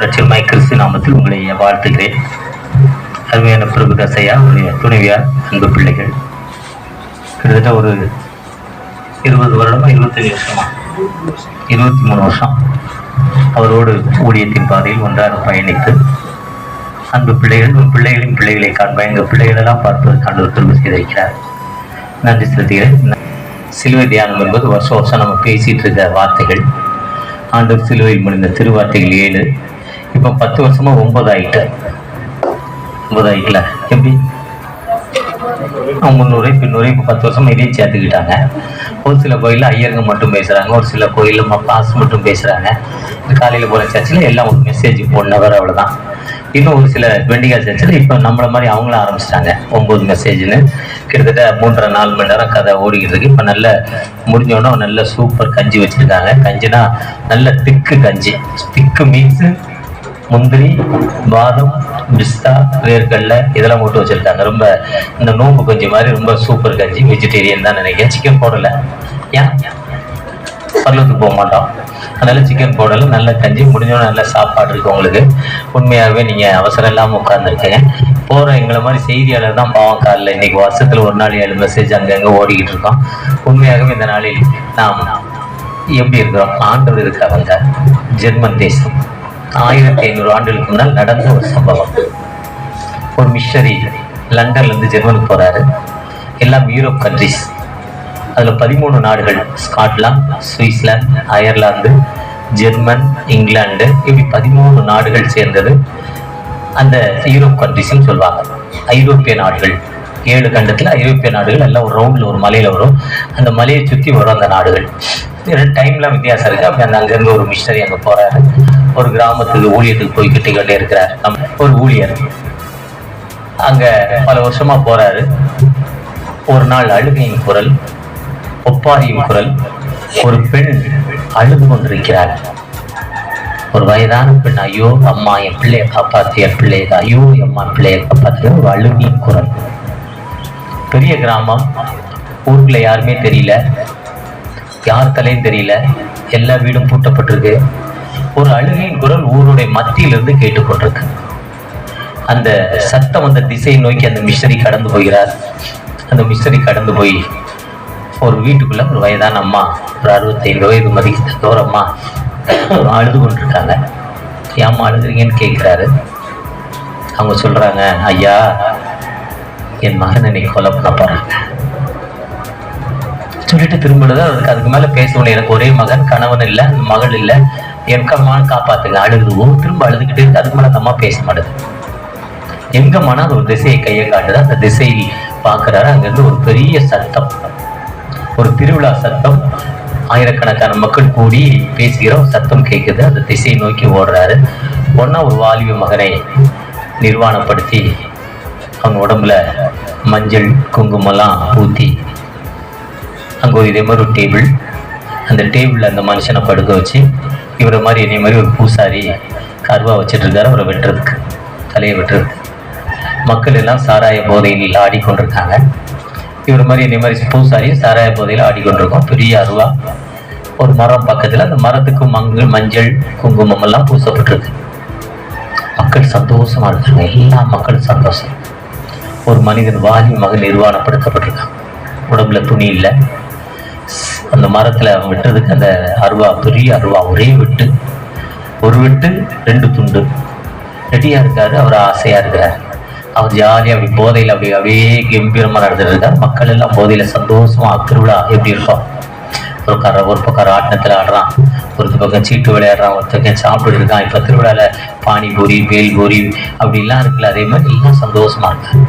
லட்சியமாய் கிறிஸ்து நாமத்தில் உங்களை வாழ்த்துகிறேன். அருமையான பிரபு தசையா உடைய துணைவியார் அன்பு பிள்ளைகள். கிட்டத்தட்ட ஒரு இருபது வருடமா இருபத்தஞ்சு வருஷமா இருபத்தி மூணு வருஷம் அவரோடு ஊழியத்தின் பாதையில் ஒன்றாக பயணித்து அன்பு பிள்ளைகள் உன் பிள்ளைகளின் பிள்ளைகளை காண்பேன் எங்கள் பிள்ளைகளெல்லாம் பார்ப்பதற்கு ஆண்டவர் திரும்ப செய்திருக்கிறார். நன்றி செலுத்துகிறேன். சிலுவை தியானம் என்பது வருஷம் வருஷம் நம்ம பேசிட்டு இருக்க வார்த்தைகள். ஆண்டு சிலுவையில் முடிந்த திருவார்த்தைகள் ஏழு இப்போ பத்து வருஷமா ஒன்பது ஆயிட்டு ஒன்பது ஆயிட்டுல எப்படி முந்நூறு பின்னூறு இப்போ பத்து வருஷமா இதையும் சேர்த்துக்கிட்டாங்க. ஒரு சில கோயிலில் ஐயருங்க மட்டும் பேசுகிறாங்க ஒரு சில கோயிலில் பாஸ் மட்டும் பேசுகிறாங்க காலையில் போகிற சர்ச்சில் எல்லாம் ஒரு மெசேஜ் ஒன் ஹவர் அவ்வளோதான் இன்னும் ஒரு சில வெண்டிகா சர்ச்சில் இப்போ நம்மளை மாதிரி அவங்களும் ஆரம்பிச்சிட்டாங்க. ஒம்பது மெசேஜ்னு கிட்டத்தட்ட மூன்றரை நாலு மணி நேரம் கதை ஓடிக்கிட்டு இருக்கு. இப்போ நல்ல முடிஞ்சோடனே நல்ல சூப்பர் கஞ்சி வச்சுருக்காங்க. கஞ்சினா நல்ல திக்கு கஞ்சி. திக்கு மீன்ஸு முந்திரி பாதம் பிஸ்தா வேர்க்கடலை இதெல்லாம் போட்டு வச்சுருக்காங்க. ரொம்ப இந்த நோம்பு கஞ்சி மாதிரி ரொம்ப சூப்பர் கஞ்சி வெஜிடேரியன் தான் நினைக்கிறேன். சிக்கன் போடலை ஏன்? பல்லத்துக்கு போக மாட்டோம். அதனால சிக்கன் போடல நல்ல கஞ்சி முடிஞ்சோன்னு நல்ல சாப்பாடு இருக்கு உங்களுக்கு. உண்மையாகவே நீங்கள் அவசரம் இல்லாமல் உட்காந்துருக்கீங்க போகிற எங்களை மாதிரி செய்தியாளர் தான் பாவம் காலில். இன்னைக்கு வருஷத்தில் ஒரு நாள் ஏழு மெசேஜ் அங்கங்கே ஓடிக்கிட்டு இருக்கோம். உண்மையாகவே இந்த நாளில் நாம் எப்படி இருக்கிறோம். ஆண்டவர் இருக்கிறவங்க ஜெர்மன் தேசம். ஆயிரத்தி ஐநூறு ஆண்டுகளுக்கு முன்னால் நடந்த ஒரு சம்பவம். ஒரு மிஷனரி லண்டன்ல இருந்து ஜெர்மனுக்கு போறாரு. எல்லாம் யூரோப் கண்ட்ரிஸ் அதுல பதிமூணு நாடுகள் Scotland Switzerland Ireland German England இப்படி பதிமூணு நாடுகள் சேர்ந்தது. அந்த யூரோப் கண்ட்ரிஸ்ன்னு சொல்லுவாங்க. ஐரோப்பிய நாடுகள். ஏழு கண்டத்தில் ஐரோப்பிய நாடுகள் எல்லாம் ஒரு ரவுண்டில் ஒரு மலையில் வரும். அந்த மலையை சுற்றி வரும் அந்த நாடுகள். ரெண்டு டைம்லாம் வித்தியாசம் இருக்குது அப்படி அந்த அங்கேருந்து ஒரு மிஷினரி அங்கே போகிறாரு ஒரு கிராமத்துக்கு ஊழியத்துக்கு போய் கிட்டிக்கிட்டே இருக்கிறார். ஒரு ஊழியர். அங்க பல வருஷமா போறாரு. ஒரு நாள் அழுகையின் குரல் ஒப்பாரியின் குரல் ஒரு பெண் அழுது கொண்டிருக்கிறார். ஒரு வயதான பெண் ஐயோ அம்மா என் பிள்ளையை காப்பாத்து என் ஐயோ அம்மா பிள்ளையை காப்பாத்திய காப்பாத்து ஒரு அழுகையின் குரல். பெரிய கிராமம். ஊருக்குள்ள யாருமே தெரியல. யார் தலையும் தெரியல. எல்லா வீடும் பூட்டப்பட்டிருக்கு. ஒரு அழுகையின் குரல் ஊருடைய மத்தியிலிருந்து கேட்டுக்கொண்டிருக்கு. அந்த சத்தம் அந்த திசையை நோக்கி அந்த மிஷனரி கடந்து போகிறார். அந்த மிஷனரி கடந்து போய் ஒரு வீட்டுக்குள்ள ஒரு வயதான அம்மா ஒரு அறுபத்தைந்து வயது மதிக்கிற ஒரு அம்மா அழுது கொண்டிருக்காங்க. ஏம்மா அழுதுறீங்கன்னு கேட்குறாரு. அவங்க சொல்றாங்க ஐயா என் மகன் என்னை கொலை பண்ண போறாங்க. சொல்லிட்டு திரும்பினது அதுக்கு அதுக்கு மேலே பேசணும் எனக்கு ஒரே மகன் கணவன் இல்லை மகள் இல்லை. என் கம்மான்னு காப்பாத்துங்க அழுகுது திரும்ப அழுதுகிட்டு இருக்கு அதுக்கு மேல அந்த அம்மா பேச மாட்டேது. எங்க மன ஒரு திசையை கையை காட்டுது அந்த திசையில் பார்க்குறாரு. அங்கேருந்து ஒரு பெரிய சத்தம் ஒரு திருவிழா சத்தம். ஆயிரக்கணக்கான மக்கள் கூடி பேசுகிறோம் சத்தம் கேட்குது அந்த திசையை நோக்கி ஓடுறாரு. ஒன்னா ஒரு வாலிப மகனை நிர்வாணப்படுத்தி அவன் உடம்புல மஞ்சள் குங்குமம்லாம் ஊற்றி அங்கே ஒரு இதே மாதிரி ஒரு டேபிள் அந்த டேபிளில் அந்த மனுஷனை படுக்க வச்சு இவரை மாதிரி என்னை மாதிரி ஒரு பூசாரி கருவா வச்சிட்ருக்காரு அவரை வெட்டுறதுக்கு தலையை வெட்டுறதுக்கு. மக்கள் எல்லாம் சாராய போதையில் ஆடிக்கொண்டிருக்காங்க. இவர் மாதிரி என்னை மாதிரி பூசாரி சாராய போதையில் ஆடிக்கொண்டிருக்கோம். பெரிய அருவா ஒரு மரம் பக்கத்தில் அந்த மரத்துக்கு மங்கள் மஞ்சள் குங்குமம் எல்லாம் பூசப்பட்டிருக்கு. மக்கள் சந்தோஷமா இருக்காங்க எல்லா மக்களும் சந்தோஷம். ஒரு மனிதன் வாலி மகன் நிர்வாணப்படுத்தப்பட்டிருக்கான். உடம்புல துணி இல்லை. அந்த மரத்தில் அவன் வெட்டுறதுக்கு அந்த அருவா பெரிய அருவா ஒரே வெட்டு. ஒரு வெட்டு ரெண்டு துண்டு. ரெடியாக இருக்காரு அவர் ஆசையாக இருக்கிறார். அவர் ஜாலியாக அப்படி போதையில் அப்படி அப்படியே கம்பீரமாக நடந்துட்டு இருக்கார். மக்கள் எல்லாம் போதையில் சந்தோஷமாக திருவிழா எப்படி இருக்கும் ஒரு கர ஒரு பக்கம் ஆட்டத்தில் ஆடுறான் ஒரு பக்கம் சீட்டு விளையாடுறான் ஒருத்தக்கம் சாப்பிட்டு இருக்கான். இப்போ திருவிழாவில் பானிபூரி பேல்பூரி அப்படிலாம் இருக்குல்ல அதே மாதிரி எல்லாம் சந்தோஷமாக இருக்கார்.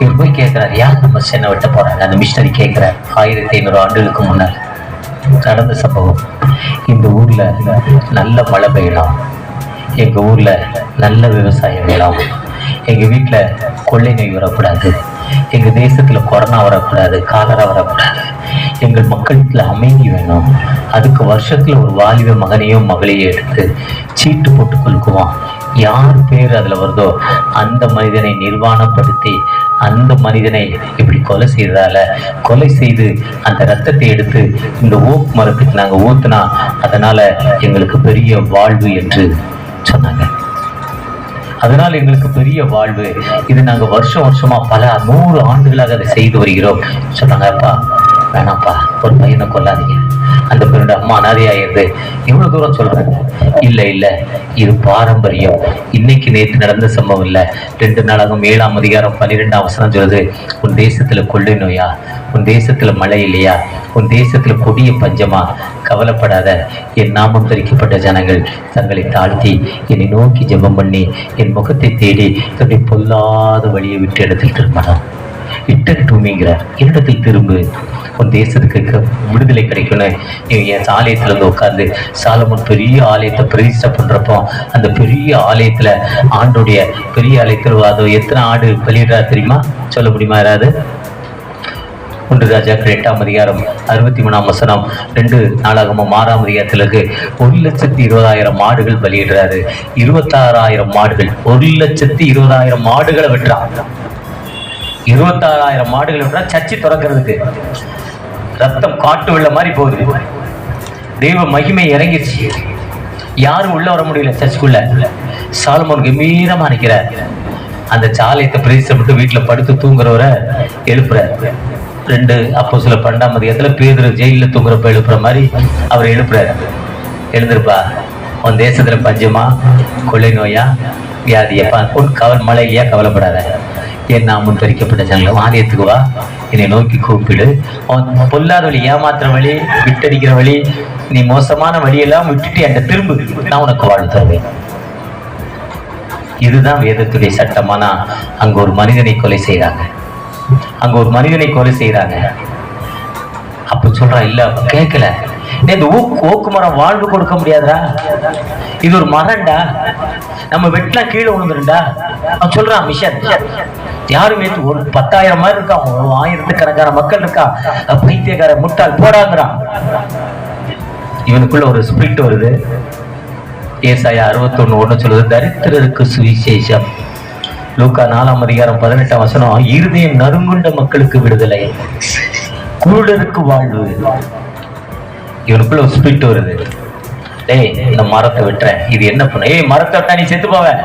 இவர் போய் கேட்கிறார். யார் நம்ம சென்னை விட்டு போறாங்க? அந்த மிஷினரி கேட்கிறார். ஆயிரத்தி ஐநூறு ஆண்டுகளுக்கு முன்னால். நடந்த சம்பவம். இந்த ஊர்ல நல்ல மழை பெய்யலாம். எங்க ஊர்ல நல்ல விவசாயம் வேணும் எங்க வீட்டுல கொள்ளை நோய் வரக்கூடாது. எங்க தேசத்துல கொரோனா வரக்கூடாது காலரா வரக்கூடாது. எங்கள் மக்களுக்குள்ள அமைதி வேணும். அதுக்கு வருஷத்துல ஒரு வாலிப மகனையோ மகளையோ எடுத்து சீட்டு போட்டு கொடுக்குவான் யார் பேர் அதுல வருதோ அந்த மனிதனை நிர்வாணப்படுத்தி அந்த மனிதனை இப்படி கொலை செய்ததால கொலை செய்து அந்த ரத்தத்தை எடுத்து இந்த ஓக் மரத்துக்கு நாங்க ஊத்துனா அதனால எங்களுக்கு பெரிய வாழ்வு என்று சொன்னாங்க. அதனால் எங்களுக்கு பெரிய வாழ்வு. இது நாங்க வருஷம் வருஷமா பல நூறு ஆண்டுகளாக அதை செய்து வருகிறோம். சொன்னாங்க அப்பா வேணாம்ப்பா ஒரு பையனை கொல்லாதீங்க. அந்த பெண்ணோட அம்மா அனாதையாயிருது இவ்வளவு தூரம் சொல்றாங்க. இல்ல இல்ல இது பாரம்பரியம். இன்னைக்கு நேத்து நடந்த சம்பவம் இல்ல. ரெண்டு நாளாகும் ஏழாம் அதிகாரம் பன்னிரெண்டாம் அவசரம் சொல்லுது உன் தேசத்துல கொள்ளை நோயா? உன் தேசத்துல மழை இல்லையா? உன் தேசத்துல கொடிய பஞ்சமா? கவலைப்படாத என் நாமம் பறிக்கப்பட்ட ஜனங்கள் தங்களை தாழ்த்தி என்னை நோக்கி ஜெபம் பண்ணி என் முகத்தை தேடி தன்னுடைய பொல்லாத வழியை விட்டு இடத்தில் திரும்பணும். இட்டட்டுமிங்கிறார் என்னிடத்தில் திரும்பு. உன் தேசத்துக்கு விடுதலை கிடைக்கணும் நீ என் ஆலயத்துல இருந்து உட்கார்ந்து சாலமன் பெரிய ஆலயத்தை பிரதிஷ்டை பண்றப்போ அந்த பெரிய ஆலயத்துல ஆண்டுடைய பெரிய ஆலயத்தில் அது எத்தனை ஆடு வெளியிடுறா தெரியுமா? சொல்ல முடியுமா யாராவது? ஒன்று ராஜாக்கள் எட்டாம் அதிகாரம் அறுபத்தி மூணாம் வசனம் ரெண்டு நாளாகமும் ஆறாம் அதிகாரத்திலிருக்கு ஒரு லட்சத்தி இருபதாயிரம் மாடுகள் பலியிடுறாரு இருபத்தாறாயிரம் மாடுகள் ஒரு லட்சத்தி இருபதாயிரம் மாடுகளை வெட்டுறான். இருபத்தாறாயிரம் மாடுகள் விட்டா சர்ச்சை திறக்கிறதுக்கு. ரத்தம் காட்டு வெள்ள மாதிரி போகுது. தெய்வ மகிமை இறங்கிருச்சு. யாரும் உள்ள வர முடியல சர்ச்சுக்குள்ள சாலமோன் கம்பீரமா நிற்கிறார் அந்த சாலையத்தை பிரதிஷ்டப்பட்டு வீட்டுல படுத்து தூங்குறவரை எழுப்புறார். ரெண்டு அப்போ சில பன்னெண்டாம் அதிகாரத்துல பேதர் ஜெயிலில் தூங்குறப்ப எழுப்புற மாதிரி அவர் எழுப்புறாரு. எழுந்திருப்பா. உன் தேசத்துல பஞ்சமா? கொள்ளை நோயா? வியாதியப்பா? உன் கவல் மழை இல்லையா கவலைப்படாத. என் நாமும் பிரிக்கப்பட்ட ஜனங்கள் ஆலயத்துக்கு வா. என்னை நோக்கி கூப்பிடு. அவன் பொல்லாத வழி ஏமாத்துற வழி விட்டடிக்கிற வழி நீ மோசமான வழியெல்லாம் விட்டுட்டு என்கிட்ட திரும்பு. நான் உனக்கு வாழ்வு தருவேன். இதுதான் வேதத்துடைய சட்டமானா அங்க ஒரு மனிதனை கொலை செய்யறாங்க அங்க ஒரு மனிதனை கொலை செய்யறாங்க அப்ப சொல்றான் இல்ல கேட்கல இந்த ஊக்கு ஓக்கு மரம் வாழ்வு கொடுக்க முடியாதுடா. இது ஒரு மரம்டா. நம்ம வெட்டினா கீழே விழுந்துருண்டா அவன் சொல்றான் மிஷன். யாருமே ஒரு பத்தாயிரம் மாதிரி இருக்கா? ஒரு ஆயிரத்துக்கணக்கான மக்கள் இருக்கா? பைத்தியக்கார முட்டாள் போடாங்கிறான் இவனுக்குள்ள ஒரு ஸ்பிரிட் வருது. ஏசாயா அறுபத்தொன்னு ஒண்ணு சொல்லுது தரித்திரருக்கு சுவிசேஷம். லூக்கா நாலாம் அதிகாரம் பதினெட்டாம் வசனம் இருதயம் நறுங்குண்ட மக்களுக்கு விடுதலை. குருடருக்கு வாழ்வு. இவனுக்குள்ள ஒரு ஸ்பிரிட் வருது. டேய் இந்த மரத்தை விட்டுறேன். இது என்ன பண்ண ஏய் மரத்தை விட்டா நீ செத்து போவேன்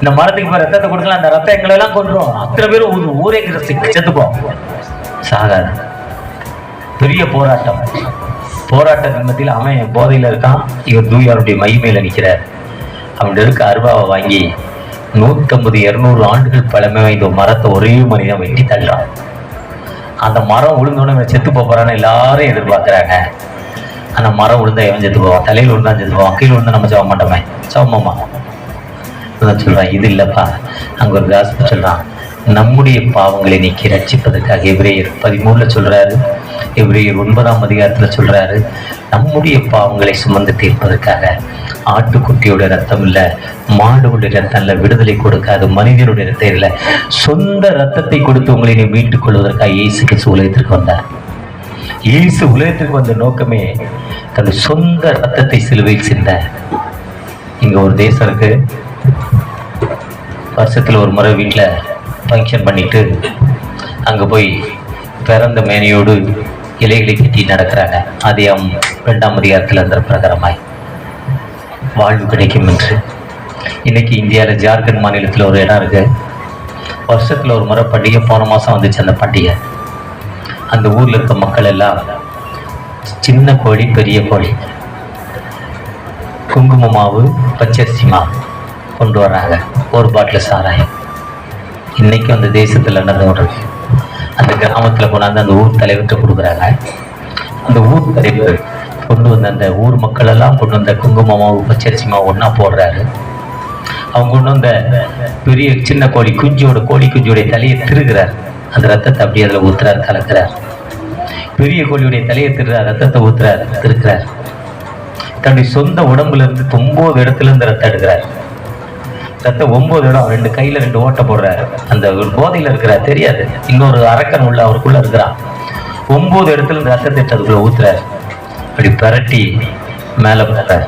இந்த மரத்துக்கு போய் ரத்தத்தை கொடுக்கலாம் அந்த ரத்தம் எங்களை எல்லாம் கொண்டுரும் அத்தனை பேரும் ஒரு ஊரே செத்து- செத்துப்போம். சாகாது. பெரிய போராட்டம். போராட்ட மத்தியில் அவன் போதையில இருக்கான். இவர் தூயாருடைய மகிமையில நிற்கிறார் அவன் இருக்க அருவாவை வாங்கி நூற்றம்பது இருநூறு ஆண்டுகள் பழமை வாய்ந்த ஒரு மரத்தை ஒரே மனிதன் வெட்டி தள்ளுறான். அந்த மரம் விழுந்தோடனே செத்து போப் போறான்னு எல்லாரும் எதிர்பார்க்குறாங்க. அந்த மரம் விழுந்தா எவன் செத்து போவான். தலையில் விழுந்தா செத்து போவான். கீழே விழுந்தா நம்ம சவ மாட்டோமே. சவமாமா நான் சொல்றான் இது இல்லப்பா. அங்க ஒரு தாசன் சொல்கிறான் நம்முடைய பாவங்களை நீக்கி ரட்சிப்பதற்காக எவ்ரேயர் பதிமூணுல சொல்றாரு எவ்ரேயர் ஒன்பதாம் அதிகாரத்துல சொல்றாரு நம்முடைய பாவங்களை சுமந்து தீர்ப்பதற்காக ஆட்டுக்குட்டியோட ரத்தம் இல்ல மாடுடைய ரத்தம் விடுதலை கொடுக்காது மனிதனுடைய ரத்தம் இல்லை சொந்த ரத்தத்தை கொடுத்து உங்களை நீ மீட்டுக் கொள்வதற்காக இயேசு கிறிஸ்து உலகத்திற்கு வந்தார். இயேசு உலகத்திற்கு வந்த நோக்கமே தன் சொந்த ரத்தத்தை சிலுவையில் சிந்த இங்க ஒரு தேசம் இருக்குது வருஷத்தில் ஒரு முறை வீட்டில் ஃபங்க்ஷன் பண்ணிட்டு அங்கே போய் பிறந்த மேனையோடு இலைகளை கட்டி நடக்கிறாங்க. அதிகம் ரெண்டாம் அதிகாரத்தில் அந்த பிரகாரமாய். வாழ்வு கிடைக்கும் என்று. இன்றைக்கி இந்தியாவில் ஜார்க்கண்ட் மாநிலத்தில் ஒரு இடம் இருக்குது வருஷத்தில் ஒரு முறை பண்டிகை போன மாதம் வந்துச்சு அந்த பண்டிகை. அந்த ஊரில் இருக்க மக்கள் எல்லாம் சின்ன கோழி பெரிய கோழி. குங்கும மாவு பச்சரிசி மாவு. கொண்டு வர்றாங்க ஒரு பாட்டில் சாராயம். இன்னைக்கும் அந்த தேசத்தில் நடந்து கொண்டிருக்கு அந்த கிராமத்தில் கொண்டாந்து அந்த ஊர் தலைவர்கிட்ட கொடுக்குறாங்க. அந்த ஊர் தலைவர் கொண்டு வந்த அந்த ஊர் மக்கள் எல்லாம் கொண்டு வந்த குங்குமமாக மாவு ஒன்றா போடுறாரு. அவங்க கொண்டு வந்த பெரிய சின்ன கோழி குஞ்சோட கோழி குஞ்சோடைய தலையை திருகிறார். அந்த ரத்தத்தை அப்படியே அதில் ஊத்துறாரு கலக்கிறார். பெரிய கோழியுடைய தலையை திருறார் ரத்தத்தை ஊத்துறார் திருக்கிறார். தன்னுடைய சொந்த உடம்புல இருந்து ஒன்பது இடத்துல இருந்து ரத்தம் எடுக்கிறார். தத்த ஒன்பது இடம் ரெண்டு கையில ரெண்டு ஓட்டை போடுறாரு. அந்த ஒரு போதையில இருக்கிறார் தெரியாது. இன்னொரு அரக்கன் உள்ள அவருக்குள்ள இருக்கிறான். ஒன்பது இடத்துல இந்த ரத்தத்தை அதுக்குள்ள ஊத்துறாரு. அப்படி பிரட்டி மேலே போடுறாரு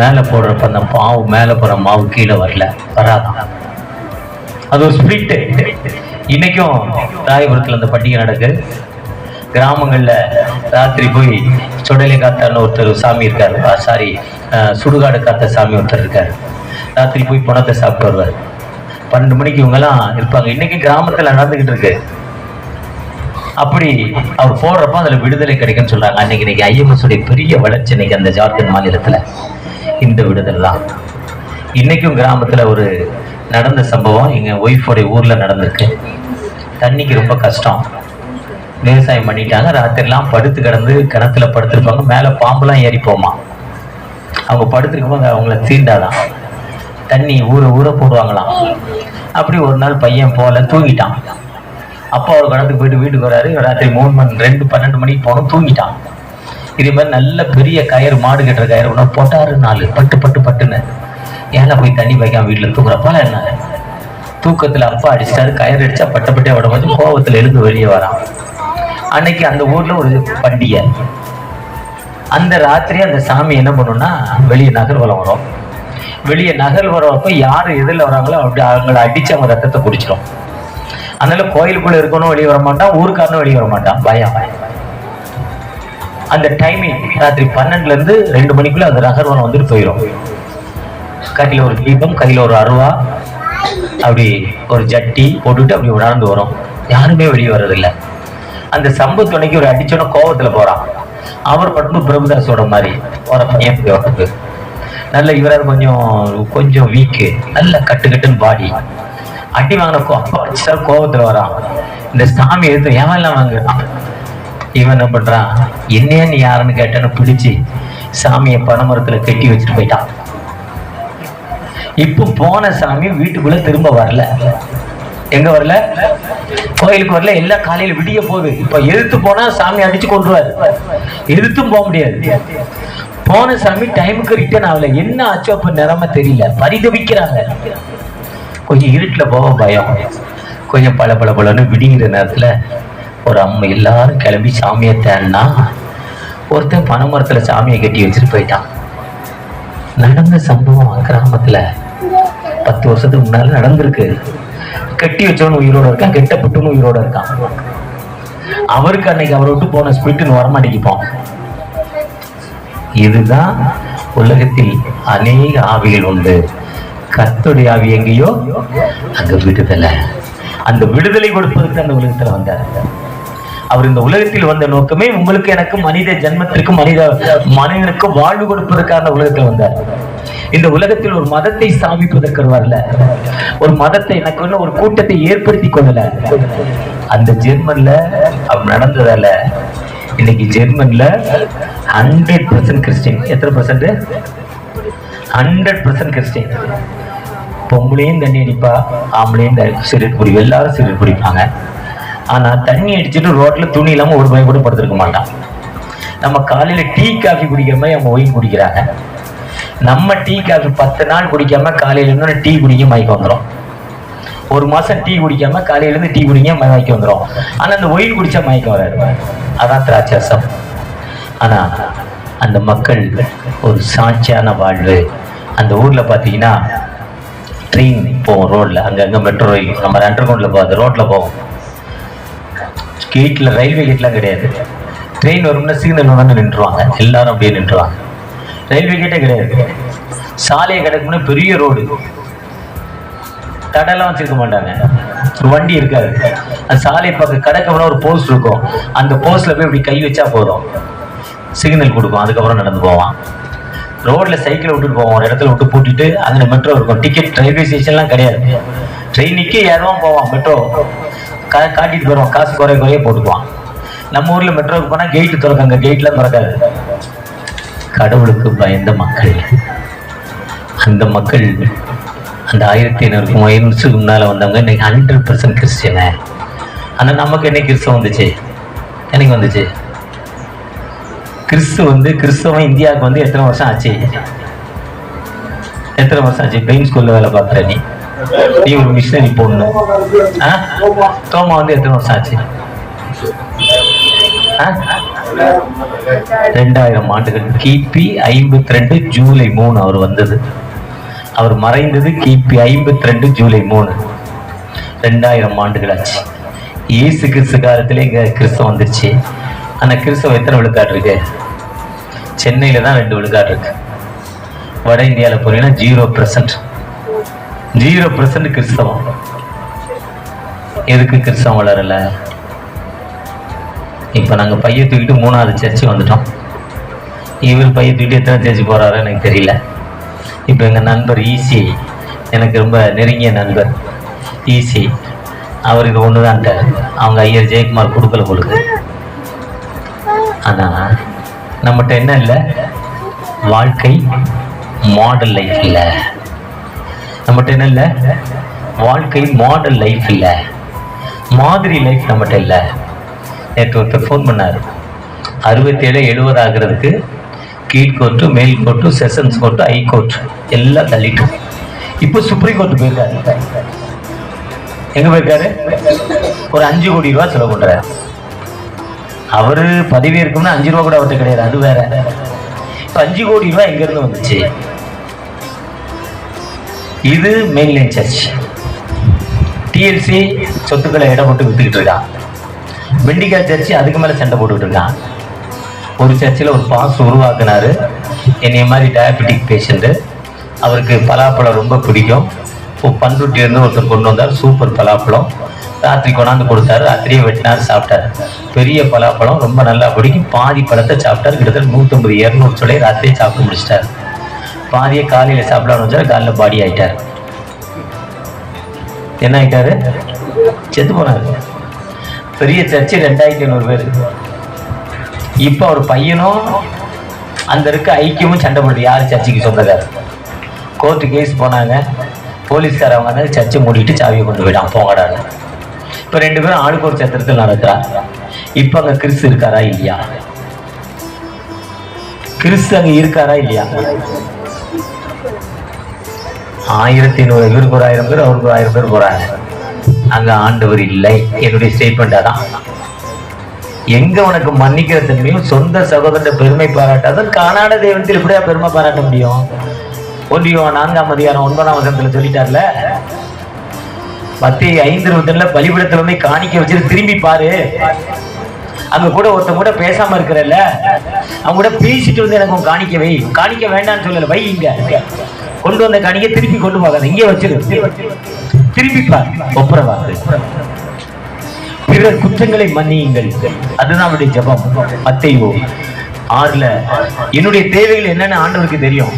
மேலே போடுறப்ப அந்த மாவு மேலே போகிற மாவு கீழே வரல. வராதான் அது ஒரு ஸ்பிரிட்டு இன்னைக்கும் ராயபுரத்தில் அந்த பண்டிகை நடக்குது கிராமங்களில் ராத்திரி போய் சுடலை காத்தான்னு ஒருத்தர் சாமி இருக்காரு. சாரி சுடுகாடு காத்த சாமி ஒருத்தர் இருக்காரு. ராத்திரி போய் பணத்தை சாப்பிட்டு வருவார். பன்னெண்டு மணிக்கு இவங்கெல்லாம் இருப்பாங்க. இன்னைக்கு கிராமத்துல நடந்துகிட்டு இருக்கு. அப்படி அவர் போடுறப்ப அதுல விடுதலை கிடைக்கும்னு சொல்றாங்க. அன்னைக்கு இன்னைக்கு ஐஎம்எஸ் பெரிய வளர்ச்சி இன்னைக்கு அந்த ஜார்க்கண்ட் மாநிலத்துல. இந்த விடுதலை தான். இன்னைக்கும் கிராமத்துல ஒரு நடந்த சம்பவம். எங்க ஒய்ஃபோடைய ஊர்ல நடந்திருக்கு. தண்ணிக்கு ரொம்ப கஷ்டம். விவசாயம் பண்ணிட்டாங்க. ராத்திரிலாம் படுத்து கிடந்து கிணத்துல படுத்திருப்பாங்க. மேல பாம்புலாம் ஏறி போமா. அவங்க படுத்திருக்கும்போது அவங்கள தீண்டாதான். தண்ணி ஊற ஊற போடுவாங்களாம். அப்படி ஒரு நாள் பையன் போல தூங்கிட்டான். அப்பா ஒரு கடத்துக்கு போயிட்டு வீட்டுக்கு வராரு. ராத்திரி மூணு மணி ரெண்டு பன்னெண்டு மணிக்கு போனோம் தூங்கிட்டான். இதே மாதிரி நல்ல பெரிய கயிறு மாடு கட்டுற கயிறு ஒன்று போட்டாரு நாலு. பட்டு பட்டு பட்டுன்னு. ஏன்னா போய் தண்ணி வைக்காம வீட்டில் தூங்குறப்ப என்ன? தூக்கத்தில் அப்பா அடிச்சிட்டாரு கயிறு அடிச்சா பட்ட பட்டே உடம்பு கோபத்தில் எழுந்து வெளியே வரான். அன்னைக்கு அந்த ஊரில் ஒரு பண்டிகை. அந்த ராத்திரி அந்த சாமி என்ன பண்ணுன்னா வெளியே நகர்வலம் வரும். வெளியே நகர் வரப்ப யார் எதில் வராங்களோ அப்படி அவங்கள அடிச்சு அவங்க ரத்தத்தை குடிச்சிடும் அதனால கோயிலுக்குள்ள இருக்கணும் வெளியே வர மாட்டான் ஊருக்காரனும் வெளியே வர மாட்டான். பயம். அந்த டைமிங் ராத்திரி பன்னெண்டுல இருந்து ரெண்டு மணிக்குள்ள அந்த நகர்வனம் வந்துட்டு போயிடும் கையில் ஒரு தீபம் கையில் ஒரு அருவா அப்படி ஒரு ஜட்டி போட்டுட்டு அப்படி உணர்ந்து வரும். யாருமே வெளியே வர்றதில்ல. அந்த சம்பு துணைக்கு ஒரு அடிச்சோட கோபத்தில் போறான். அவர் மட்டும் பிரபுதாஸோட மாதிரி போற பையன் வரது நல்ல இவரார் கொஞ்சம் கொஞ்சம் வீக்கு நல்ல கட்டு கட்டுன்னு பாடி அடி வாங்கின அப்பா அடிச்சா கோவத்துல வரான். இந்த சாமி எடுத்து ஏன் வாங்குறான். இவன் என்ன பண்றான்? என்னையா நீ யாருன்னு கேட்டேன்னு பிடிச்சு சாமியை பனைமரத்துல கட்டி வச்சுட்டு போயிட்டான். இப்போ போன சாமி வீட்டுக்குள்ள திரும்ப வரல. எங்க வரல? கோயிலுக்கு வரல. எல்லா காலையில விடிய போகுது. இப்ப எதிர்த்து போனா சாமி அடிச்சு கொண்டுருவாரு எதிர்த்தும் போக முடியாது. போன சாமி டைமுக்கு ரிட்டர்ன் ஆகல. என்ன ஆச்சோ அப்ப நிறம தெரியல. பரிதவிக்கிறாங்க. கொஞ்சம் இருட்டுல போக பயம். கொஞ்சம் பல பல பலன்னு விடிகிற நேரத்துல ஒரு அம்மா எல்லாரும் கிளம்பி சாமியை தேடினா ஒருத்தன் பனை மரத்தில் சாமியை கட்டி வச்சுட்டு போயிட்டான். நடந்த சம்பவம் கிராமத்துல பத்து வருஷத்துக்கு முன்னால நடந்திருக்கு. கட்டி வச்சவனு உயிரோட இருக்கான் கெட்டப்பட்டவன் உயிரோட இருக்கான். அவருக்கு அன்னைக்கு அவரை விட்டு போன ஸ்பிரிட்டுன்னு வரமாட்டேங்கிப்போம் இதுதான் உலகத்தில் அநேக ஆவிகள் உண்டு. கத்துடைய ஆவி எங்கேயோ? அங்க விடுதலை. அந்த விடுதலை கொடுப்பதற்கு அந்த உலகத்துல வந்தார். அவர் இந்த உலகத்தில் வந்த நோக்கமே உங்களுக்கு எனக்கு மனித ஜென்மத்திற்கும் மனித மனிதனுக்கும் வாழ்வு கொடுப்பதற்காக உலகத்தில் வந்தார். இந்த உலகத்தில் ஒரு மதத்தை சாமிப்பதற்கு வரல. ஒரு மதத்தை எனக்கு ஒரு கூட்டத்தை ஏற்படுத்தி கொள்ளல. அந்த ஜெர்மன்ல அவர் நடந்ததால இன்னைக்கு ஜெர்மன்ல ஹண்ட்ரட் பர்சன்ட் கிறிஸ்டின். எத்தனை பர்சன்ட் ஹண்ட்ரட் பர்சன்ட் கிறிஸ்டின். பொம்பளையும் தண்ணி அடிப்பா ஆம்பளையும் சிகரெட் குடி எல்லாரும் சிகரெட் குடிப்பாங்க. ஆனா தண்ணி அடிச்சுட்டு ரோட்ல துணி இல்லாம ஒரு பையன் கூட படுத்திருக்க மாட்டான். நம்ம காலையில டீ காஃபி குடிக்கிற மாதிரி அவங்க ஒயின் குடிக்கிறாங்க. நம்ம டீ காஃபி பத்து நாள் குடிக்காம காலையில இருந்து டீ குடிக்க மயக்கம் வந்துடும் ஒரு மாசம் டீ குடிக்காம காலையில இருந்து டீ குடிங்க மயக்கம் வந்துடும் ஆனா அந்த ஒயின் குடிச்சா மயக்கம் வராது. அதான் திராட்சரசம் ஆனா அந்த மக்கள் ஒரு சாட்சியான வாழ்வு. அந்த ஊர்ல பாத்தீங்கன்னா ட்ரெயின் போகும் ரோட்ல அங்கங்க மெட்ரோ ரயில் நம்ம அண்டர் கிரவுண்ட்ல போகாது ரோட்ல போகும் கேட்ல ரயில்வே கேட்லாம் கிடையாது. ட்ரெயின் வரும்னா சிக்னல் வந்து நின்றுவாங்க. எல்லாரும் அப்படியே நின்றுவாங்க. ரயில்வே கேட்டே கிடையாது. சாலையை கிடக்கும்னா பெரிய ரோடு தடெல்லாம் வச்சிருக்க மாட்டாங்க. ஒரு வண்டி இருக்காது. அந்த சாலை பக்கம் கடக்கம்னா ஒரு போஸ்ட் இருக்கும். அந்த போஸ்ட்ல போய் இப்படி கை வச்சா போதும். சிக்னல் கொடுக்கும். அதுக்கப்புறம் நடந்து போவான். ரோட்ல சைக்கிளை விட்டுட்டு போவோம் ஒரு இடத்துல விட்டு பூட்டிட்டு அதுல மெட்ரோ இருக்கும். டிக்கெட் ரயில்வே ஸ்டேஷன்லாம் கிடையாது. ட்ரெயின் நிற்க போவான். மெட்ரோ காட்டிட்டு போயிடுவான். காசு குறைய குறைய போட்டுக்குவான். நம்ம ஊர்ல மெட்ரோக்கு போனா கேட்டு திறக்காங்க கேட்லாம் திறக்காது. கடவுளுக்கு பயந்த மக்கள். அந்த மக்கள் அந்த ஆயிரத்தி ஐநூறுக்கு வருஷத்துக்கு முன்னால வந்தவங்க இன்னைக்கு ஹண்ட்ரட் பர்சன்ட் கிறிஸ்டியனு. ஆனால் நமக்கு என்ன கிறிஸ்தவம் வந்துச்சு? எனக்கு வந்துச்சு? கிறிஸ்து வந்து கிறிஸ்தவம் இந்தியாவுக்கு வந்து எத்தனை வருஷம் ஆச்சு? எத்தனை வருஷம் ஆச்சு? பெயின் ஸ்கூலில் வேலை பார்க்குற நீ. நீ ஒரு மிஷினரி பொண்ணு ஆ? தோமா வந்து எத்தனை வருஷம் ஆச்சு? ரெண்டாயிரம் ஆண்டுகள். கிபி ஐம்பத்தி ரெண்டு ஜூலை மூணு அவர் வந்தது. அவர் மறைந்தது கிபி ஐம்பத்தி ரெண்டு ஜூலை மூணு. ரெண்டாயிரம் ஆண்டுகள் ஆச்சு இயேசு கிறிஸ்து காலத்திலே இங்கே கிறிஸ்தவம் வந்துருச்சு. ஆனால் கிறிஸ்தவம் எத்தனை விழுக்காடு இருக்கு? சென்னையில் தான் ரெண்டு விழுக்காடு இருக்கு. வட இந்தியாவில் போனீங்கன்னா ஜீரோ பர்சன்ட் ஜீரோ பர்சன்ட் கிறிஸ்தவம். எதுக்கு கிறிஸ்தவம் வளரல? இப்போ நாங்கள் பைய தூக்கிட்டு மூணாவது சர்ச்சு வந்துட்டோம். இவர் பைய தூக்கிட்டு எத்தனை சர்ச்சு போகிறாரோ எனக்கு தெரியல. இப்போ எங்கள் நண்பர் ஈசி எனக்கு ரொம்ப நெருங்கிய நண்பர் ஈசி. அவர் இது ஒன்று அவங்க ஐயர் ஜெயக்குமார் கொடுக்கல கொடுக்கு ஆனால் நம்மகிட்ட என்ன இல்லை? வாழ்க்கை மாடல் லைஃப் இல்லை. நம்மகிட்ட என்ன இல்லை? வாழ்க்கை மாடல் லைஃப் இல்லை. மாதிரி லைஃப் நம்மகிட்ட இல்லை. நேற்று ஒருத்தர் ஃபோன் பண்ணார். அறுபத்தேழு எழுபது ஆகிறதுக்கு கீழ் கோர்ட்டு மேல் court sessions court high court எல்லாம் தள்ளிட்டு. இப்போ சுப்ரீம் கோர்ட் போயிருக்காரு. எங்க போயிருக்காரு? ஒரு அஞ்சு கோடி ரூபா செலவு பண்றாரு. அவரு பதவி இருக்கும்னா அஞ்சு ரூபா கூட அவர்கிட்ட கிடையாது அது வேற. இப்போ அஞ்சு கோடி ரூபாய் எங்க இருந்து வந்துச்சு? இது மெயின்லைன் சர்ச் டிஎல்சி சொத்துக்களை இடம் போட்டு வித்துக்கிட்டு இருக்கான். வெண்டிக்காய் சர்ச்சு அதுக்கு மேலே சண்டை போட்டுக்கிட்டு இருக்கான். ஒரு சர்ச்சில் ஒரு பாஸ் உருவாக்குனாரு. என்னைய மாதிரி டயபெட்டிக் பேஷண்ட்டு அவருக்கு பலாப்பழம் ரொம்ப பிடிக்கும். இப்போ பண்ருட்டியிலேருந்து ஒருத்தர் கொண்டு வந்தார் சூப்பர் பலாப்பழம். ராத்திரி கொண்டாந்து கொடுத்தாரு ராத்திரியே வெட்டினார் சாப்பிட்டாரு. பெரிய பலாப்பழம் ரொம்ப நல்லா பிடிக்கும் பாதி பழத்தை சாப்பிட்டார். கிட்டத்தட்ட நூற்றம்பது இரநூறு சொல்லி ராத்திரியே சாப்பிட்டு முடிச்சிட்டார். பாதியை காலையில் சாப்பிடலாம்னு வச்சார் காலையில் பாடி ஆயிட்டார். என்ன ஆகிட்டாரு செத்து போனார். பெரிய சர்ச்சு ரெண்டாயிரத்தி ஐநூறு பேர் இப்போ அவர் பையனும் அந்த இருக்க ஐக்கியமும் சண்டை போடுது. யார் சர்ச்சுக்கு சொந்தக்காரர்? கோர்ட்டு கேஸ் போனாங்க. போலீஸ்காரவங்க வந்து சர்ச்சை மூடிட்டு சாவியை கொண்டு போயிட்டான். போங்கடான்னு. இப்போ ரெண்டு பேரும் ஆளுக்கு ஒரு சத்திரத்தில் நடக்கிறா. இப்போ அங்கே கிறிஸ்து இருக்காரா இல்லையா? கிறிஸ்து அங்கே இருக்காரா இல்லையா? ஆயிரத்தி ஐநூறு இவருக்கு ஒரு ஆயிரம் பேர் அவருக்கு ஒரு ஆயிரம் பேர் போறாங்க. அங்க ஆண்டவர் இல்லை. என்னுடைய ஸ்டேட்மெண்ட் அதான். எங்க உனக்கு மன்னிக்கிற தன்மையும் சொந்த சகோதர பெருமை பாராட்டாதான் காணாட தெய்வத்தில் எப்படியா பெருமை பாராட்ட முடியும்? ஒன்றியோ நான்காம் அதிகாரம் ஒன்பதாம் வசனத்துல சொல்லிட்டார்ல? பத்தி ஐந்து இருபத்தொன்னுல பலிபிடத்துல வந்து காணிக்க வச்சுட்டு திரும்பி பாரு. அங்க கூட ஒருத்தன் கூட பேசாம இருக்கிறல்ல அவங்க கூட பேசிட்டு வந்து எனக்கு காணிக்க வை. காணிக்க வேண்டாம்னு சொல்லல. வை இங்க. கொண்டு வந்த காணிக்க திருப்பி கொண்டு போகாத. இங்கே வச்சிரு. திருப்பி பாரு. ஒப்புறவா பிறர் குற்றங்களை மன்னியுங்கள். அதுதான் அவருடைய ஜபம். அத்தைவோ ஆறுல என்னுடைய தேவைகள் என்னன்னு ஆண்டவருக்கு தெரியும்.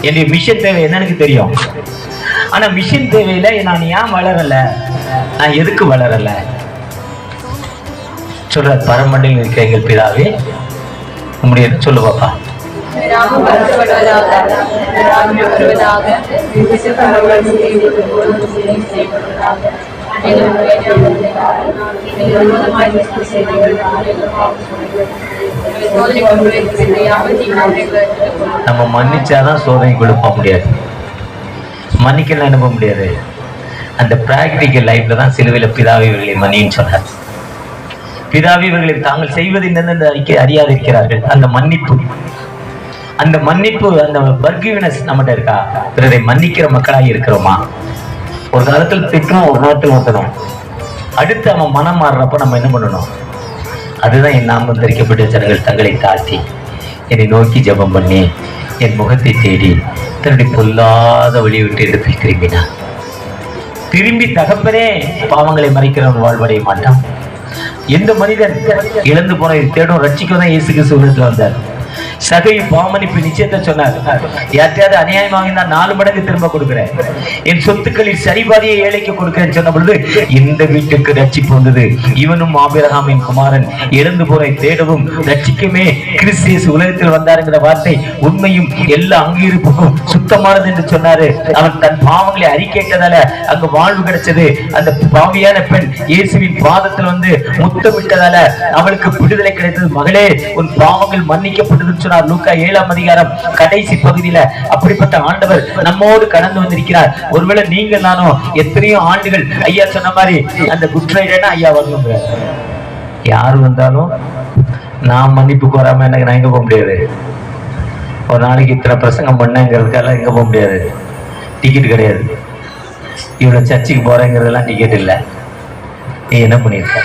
என்னுடைய மிஷன் தேவை என்னன்னு தெரியும். ஆனா மிஷன் தேவையில நான் ஏன் வளரல? நான் எதுக்கு வளரல? சொல்ற பரமண்டையில் இருக்க எங்கள் பிதாவே உங்களுடைய சொல்லு பாப்பா. வருவதாக நம்ம மன்னிச்சாதான் சோதனை போக முடியாது. மன்னிக்கலாம் அனுப்ப முடியாது. அந்த பிராக்டிக்கல் லைஃப்ல தான் சிலுவையில் பிதாவி இவர்களை மன்னின்னு சொன்னார். பிதாவி இவர்களை தாங்கள் செய்வது என்னென்ன அறிக்கை அறியாதிருக்கிறார்கள். அந்த மன்னிப்பு அந்த மன்னிப்பு அந்த பர்கிவினஸ் நம்மகிட்ட இருக்கா? பிறரை மன்னிக்கிற மக்களாக இருக்கிறோமா? ஒரு காலத்தில் திட்டுறோம் ஒரு நாட்டில் ஊற்றணும் அடுத்து அவன் மனம் மாறுறப்ப நம்ம என்ன பண்ணணும்? அதுதான் என் நாமம் தரிக்கப்பட்ட ஜனங்கள் தங்களை தாழ்த்தி என்னை நோக்கி ஜெபம் பண்ணி என் முகத்தை தேடி தன்னுடைய பொல்லாத வழியை விட்டு இடத்தில் திரும்பினான். திரும்பி தகப்பனே பாவங்களை மறைக்கிறவன் வாழ்வடைய மாட்டான். எந்த மனிதன் இழந்து போன தேடும் ரட்சிக்க தான் இயேசு கிறிஸ்து வந்தார். சகை பாமனிப்பு நிச்சயத்தை சொன்னார். யார்ட்டையாவது அநியாயம் வாங்கினா நாலு மடங்கு திரும்ப கொடுக்கிறேன். என் சொத்துக்களில் சரிபாதியை ஏழைக்கு கொடுக்கிறேன் சொன்ன பொழுது இந்த வீட்டுக்கு ரட்சிப்பு வந்தது. இவனும் ஆபிரகாமின் குமாரன். இறந்து போரை தேடவும் ரட்சிக்குமே கிறிஸ்தியஸ் உலகத்தில் வந்தாருங்கிற வார்த்தை உண்மையும் எல்லா அங்கீகரிப்புக்கும் சுத்தமானது என்று சொன்னாரு. அவன் தன் பாவங்களை அறிக்கைட்டதால அங்கு வாழ்வு கிடைச்சது. அந்த பாவியான பெண் இயேசுவின் பாதத்தில் வந்து முத்தமிட்டதால அவளுக்கு விடுதலை கிடைத்தது. மகளே உன் பாவங்கள் மன்னிக்கப்பட்டதுன்னு சொன்னார் லூக்கா ஏழாம் அதிகாரம் கடைசி பகுதியில அப்படிப்பட்ட ஆண்டவர் நம்மோடு கடந்து வந்திருக்கிறார். ஒருவேளை நீங்கள் நானும் எத்தனையோ ஆண்டுகள் ஐயா சொன்ன மாதிரி அந்த குட் ஃப்ரைடேனா ஐயா வரணும் யார் வந்தாலும் நான் மன்னிப்பு கோராம எனக்கு நான் எங்க போக முடியாது? ஒரு நாளைக்கு இத்தனை பிரசங்கம் பண்ணேங்கிறதுக்கெல்லாம் எங்க போக முடியாது? டிக்கெட் கிடையாது. இவ்வளவு சர்ச்சுக்கு போறேங்கிறதெல்லாம் டிக்கெட் இல்லை. நீ என்ன பண்ணியிருக்க?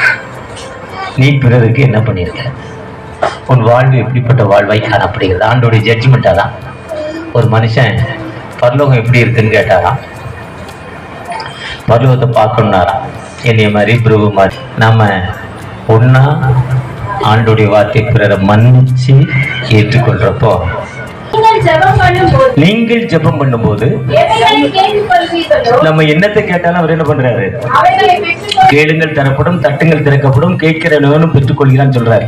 நீ பிறருக்கு என்ன பண்ணியிருக்க? உன் வாழ்வு எப்படிப்பட்ட வாழ்வாய் காணப்படுகிறது ஆண்டோடைய ஜட்ஜ்மெண்ட்டாக தான் ஒரு மனுஷன் பரலோகம் எப்படி இருக்குன்னு கேட்டாராம். பரலோகத்தை பார்க்கணுன்னாராம் என்னைய மாதிரி பிரபு மாதிரி. நாம ஒன்னா ஆண்டுடைய வார்த்தை பிறரை மன்னிச்சு ஏற்றுக்கொள்றப்போ நீங்கள் ஜெபம் பண்ணும்போது நம்ம என்னத்தை கேட்டாலும் அவர் என்ன பண்றாரு? கேளுங்கள் தரப்படும் தட்டுங்கள் திறக்கப்படும் கேட்கிறவனும் பெற்றுக்கொள்கிறான்னு சொல்றாரு.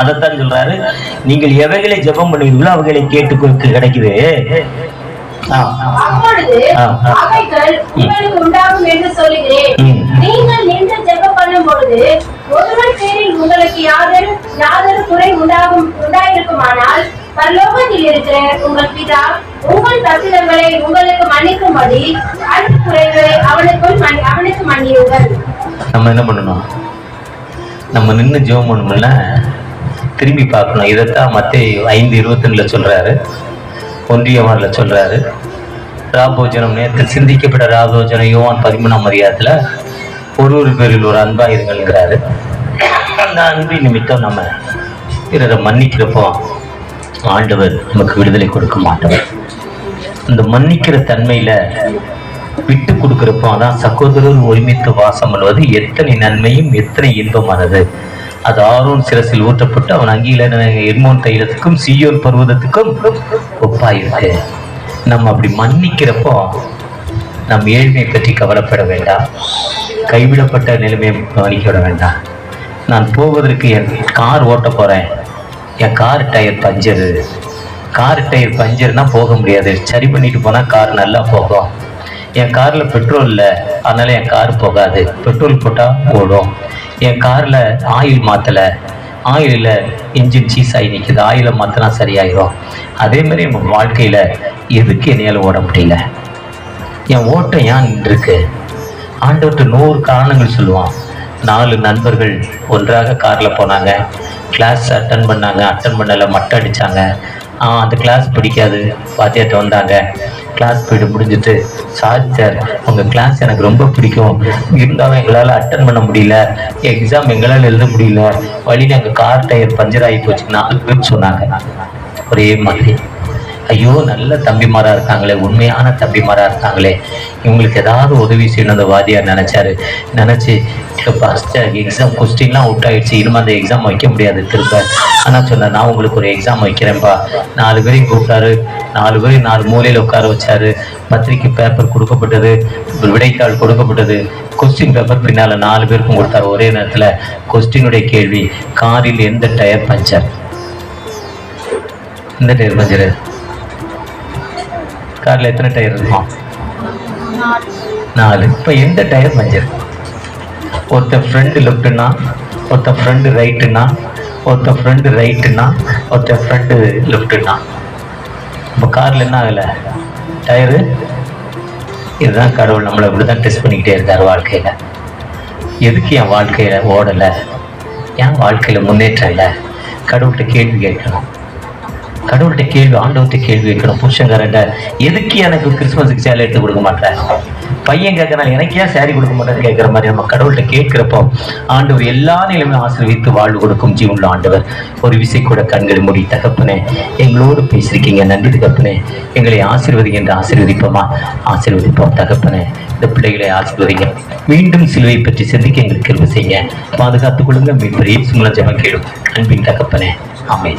அதைத்தான் சொல்றாரு. நீங்கள் எவைகளை ஜெபம் பண்ணுவீங்களோ அவைகளை கேட்டு கிடைக்குது. உங்களுக்கு யாதொரு யாதொரு குறை உண்டாகும் உண்டாயிருக்குமானால் பரலோகத்தில் இருக்கிற உங்கள் பிதா உங்கள் தப்பிதங்களை உங்களுக்கு மன்னிக்கும்படி அந்த குறைகளை அவனுக்குள் அவனுக்கு மன்னியுங்கள். நம்ம என்ன பண்ணணும்? நம்ம நின்று ஜெபம் பண்ணணும்ல திரும்பி பார்க்கணும். இதைத்தான் மத்திய ஐந்து இருபத்தொன்னுல சொல்றாரு. ஒன்றியமாரில் சொல்றாரு. ராபோஜனம் நேரத்தில் சிந்திக்கப்பட்ட ராபோஜனம் யோவான் பதிமூணாம் அதிகாரத்துல ஒரு ஒரு பேரில் ஒரு அன்பா இருங்கள்ங்கிறாரு. அந்த அன்பின் நிமித்தம் நம்ம பிறரை மன்னிக்கிறப்போ ஆண்டவர் நமக்கு விடுதலை கொடுக்க மாட்டவர் அந்த மன்னிக்கிற தன்மையில விட்டு கொடுக்கிறப்போ அதான் சகோதரர் ஒருமித்து வாசம் பண்ணுவது எத்தனை நன்மையும் எத்தனை இன்பமானது. அது ஆரோன் சிரசில் ஊற்றப்பட்டு அவன் அங்கீல எர்மோன் தைலத்துக்கும் சீயோன் பர்வதத்துக்கும் ஒப்பாயிருக்கு. நம்ம அப்படி மன்னிக்கிறப்போ நம் ஏழ்மை பற்றி கவலைப்பட வேண்டாம். கைவிடப்பட்ட நிலைமையை கவனிக்க வேண்டாம். நான் போவதற்கு என் கார் ஓட்ட போகிறேன் என் car tyre puncture. Car tyre பஞ்சர்னால் போக முடியாது. சரி பண்ணிட்டு போனால் கார் நல்லா போகும். என் காரில் பெட்ரோல் இல்லை. அதனால் என் கார் போகாது. பெட்ரோல் போட்டால் ஓடும். என் காரில் ஆயில் மாற்றலை ஆயிலில் இன்ஜின் சீஸ் ஆகி நிற்கிது ஆயிலை மாற்றினா சரியாயிரும். அதேமாதிரி நம்ம எதுக்கு என்னையால் ஓட முடியல? என் ஓட்டம் ஏன் இருக்கு? ஆண்டவர்கிட்ட நூறு காரணங்கள் சொல்லுவான். நாலு நண்பர்கள் ஒன்றாக காரில் போனாங்க. கிளாஸ் அட்டன் பண்ணாங்க. அட்டன் பண்ணலை மட்டை அடித்தாங்க அந்த கிளாஸ் பிடிக்காது. வாத்தியார்ட்ட வந்தாங்க. கிளாஸ் போயிட்டு முடிஞ்சிட்டு சார் சார் உங்கள் கிளாஸ் எனக்கு ரொம்ப பிடிக்கும். இருந்தாலும் எங்களால் அட்டன் பண்ண முடியல. எக்ஸாம் எங்களால் எழுத முடியல. வழியில் எங்கள் கார் டயர் பஞ்சர் ஆகி போச்சு நாலு பேர் சொன்னாங்க. ஒரே மாதிரி. ஐயோ நல்ல தம்பிமாரா இருக்காங்களே உண்மையான தம்பிமாரா இருக்காங்களே. இவங்களுக்கு ஏதாவது உதவி செய்யணும் அந்த வாதியார் நினைச்சாரு. நினைச்சு ஃபஸ்ட்டு எக்ஸாம் கொஸ்டின்லாம் அவுட் ஆயிடுச்சு. இனிமே அந்த எக்ஸாம் வைக்க முடியாது திரும்ப ஆனால் சொன்னேன் நான் உங்களுக்கு ஒரு எக்ஸாம் வைக்கிறேன்ப்பா நாலு பேரையும் கூப்பிட்டாரு. நாலு பேர் நாலு மூலையில் உட்கார வச்சாரு. பத்திரிக்கை பேப்பர் கொடுக்கப்பட்டது விடைத்தாள் கொடுக்கப்பட்டது. கொஸ்டின் பேப்பர் பின்னால் நாலு பேருக்கும் கொடுத்தாரு ஒரே நேரத்தில். கொஸ்டினுடைய கேள்வி காரில் எந்த டயர் பஞ்சர் எந்த டயர் பஞ்சர் காரில் எத்தனை டயர் இருக்கும்? நாலு. இப்போ எந்த டயர் பஞ்சர் ஒருத்தன் ஃப்ரெண்டு லெஃப்ட்டுனா ஒருத்தன் ஃப்ரெண்டு ரைட்டுனா ஒருத்தன் ஃப்ரெண்டு ரைட்டுனா ஒருத்தன் ஃப்ரெண்டு லெஃப்ட்டுனா இப்போ காரில் என்ன ஆகலை? டயரு? இதுதான் கடவுள் நம்மளை இப்படி தான் டெஸ்ட் பண்ணிக்கிட்டே இருக்கார் வாழ்க்கையில். எதுக்கு என் வாழ்க்கையில் ஓடலை? என் வாழ்க்கையில் முன்னேற்றம் இல்லை. கடவுள்கிட்ட கேள்வி கேட்கணும். கடவுள்கிட்ட கேள்வி ஆண்டவர்கிட்ட கேள்வி கேட்கணும். புருஷங்காரங்க எதுக்கு எனக்கு கிறிஸ்மஸுக்கு சேலை எடுத்து கொடுக்க மாட்டேன் பையன் கேட்கறான் எனக்கு ஏன் சாரி கொடுக்க மாட்டேன்னு கேட்குற மாதிரி நம்ம கடவுள்கிட்ட கேட்கிறப்போ ஆண்டவர் எல்லா நிலையிலும் ஆசிர்வித்து வாழ்வு கொடுக்கும் ஜீவனில் ஆண்டவர். ஒரு விசை கூட கண்கள் மூடி தகப்பனே எங்களோடு பேசியிருக்கீங்க. நன்றி தகப்பனே. எங்களை ஆசீர்வதிங்க என்று ஆசீர்வதிப்போமா? ஆசீர்வதிப்போம் தகப்பனே. இந்த பிள்ளைகளை ஆசீர்வதிங்க. மீண்டும் சிலுவை பற்றி சிந்திக்க எங்களுக்கு கிருபை செய்யுங்க. பாதுகாத்துக் கொள்ளுங்க மீட்பர் இயேசு மூலம் ஜெபம் கேளும். அன்பின் தகப்பனே. ஆமென்.